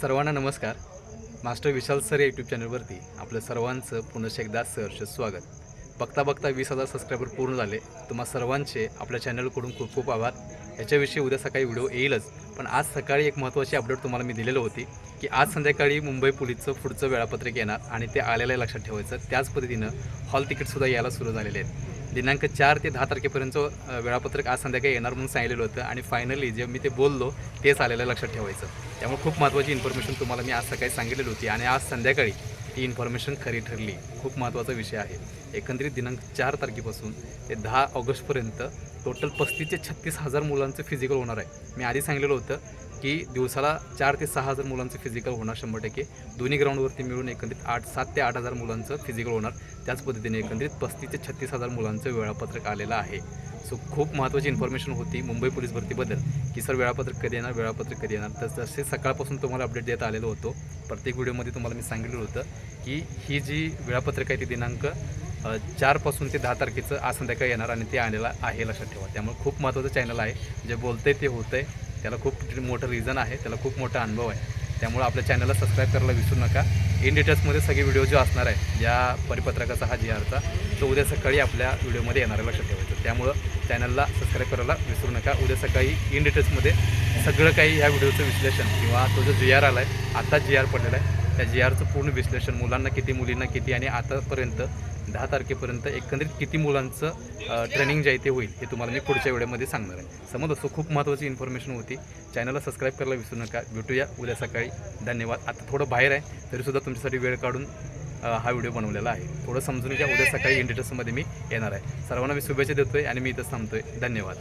सर्वांना नमस्कार. Master Vishal sir या यूट्यूब चॅनलवरती आपलं सर्वांचं पुनश्च एकदा सहर्ष स्वागत. बघता बघता वीस हजार सबस्क्रायबर पूर्ण झाले. तुम्हा सर्वांचे आपल्या चॅनलकडून खूप खूप आभार. याच्याविषयी उद्या सकाळी व्हिडिओ येईलच. पण आज सकाळी एक महत्त्वाची अपडेट तुम्हाला मी दिलेलं होती की आज संध्याकाळी मुंबई पोलीसचं पुढचं वेळापत्रक येणार आणि ते आलेलं लक्षात ठेवायचं. त्याच पद्धतीनं हॉल तिकीटसुद्धा यायला सुरू झालेले आहेत. दिनांक चार ते दहा तारखेपर्यंत वेळापत्रक आज संध्याकाळी येणार म्हणून सांगितलेलं होतं. आणि फायनली जे मी ते बोललो तेच आलेलं लक्षात ठेवायचं. त्यामुळे खूप महत्त्वाची इन्फॉर्मेशन तुम्हाला मी आज सकाळी सांगितलेली होती. आणि आज संध्याकाळी ती इन्फॉर्मेशन खरी ठरली. खूप महत्त्वाचा विषय आहे. एकंदरीत दिनांक चार तारखेपासून ते दहा ऑगस्टपर्यंत टोटल पस्तीस ते छत्तीस हजार मुलांचं फिजिकल होणार आहे. मी आधी सांगितलेलं होतं की दिवसाला चार ते सहा हजार मुलांचं फिजिकल होणार शंभर टक्के. दोन्ही ग्राउंडवरती मिळून एकंदरीत आठ सात ते आठ हजार मुलांचं फिजिकल होणार. त्याच पद्धतीने एकंदरीत पस्तीस ते छत्तीस हजार मुलांचं वेळापत्रक आलेलं आहे. सो खूप महत्त्वाची इन्फॉर्मेशन होती मुंबई पोलीस भरतीबद्दल की सर वेळापत्रक कधी येणार वेळापत्रक कधी येणार. तर तसे सकाळपासून तुम्हाला अपडेट देत आलेलो होतो. प्रत्येक व्हिडिओमध्ये तुम्हाला मी सांगितलं होतं की ही जी वेळापत्रक आहे ती दिनांक चारपासून ते दहा तारखेचं आज संध्याकाळी येणार आणि ते आलेलं आहे लक्षात ठेवा. त्यामुळे खूप महत्त्वाचं चॅनल आहे. जे बोलतंय ते होतंय. त्याला खूप मोठं रिझन आहे त्याला खूप मोठा अनुभव आहे. त्यामुळे आपल्या चॅनलला सबस्क्राईब करायला विसरू नका. इन डिटेल्समध्ये सगळे व्हिडिओ जो असणार आहे ज्या परिपत्रकाचा हा जी आरचा तो उद्या सकाळी आपल्या व्हिडिओमध्ये येणार आहे लक्षात ठेवायचं. त्यामुळं चॅनलला सबस्क्राईब करायला विसरू नका. उद्या सकाळी इन डिटेल्समध्ये सगळं काही ह्या व्हिडिओचं विश्लेषण किंवा तो जो जी आर आला आहे आता जी आर पडलेला आहे त्या जी आरचं पूर्ण विश्लेषण मुलांना किती मुलींना किती आणि आतापर्यंत दहा तारखेपर्यंत एकंदरीत किती मुलांचं ट्रेनिंग जे आहे ते होईल हे तुम्हाला मी पुढच्या वेळेमध्ये सांगणार आहे. समज असो खूप महत्त्वाची इन्फॉर्मेशन होती. चॅनलला सबस्क्राईब करायला विसरू नका. भेटूया उद्या सकाळी. धन्यवाद. आता थोडं बाहेर आहे तरीसुद्धा तुमच्यासाठी वेळ काढून हा व्हिडिओ बनवलेला आहे. थोडं समजून घ्या. उद्या सकाळी इंडिटर्समध्ये मी येणार आहे. सर्वांना मी शुभेच्छा देतोय आणि मी इथं थांबतोय. धन्यवाद.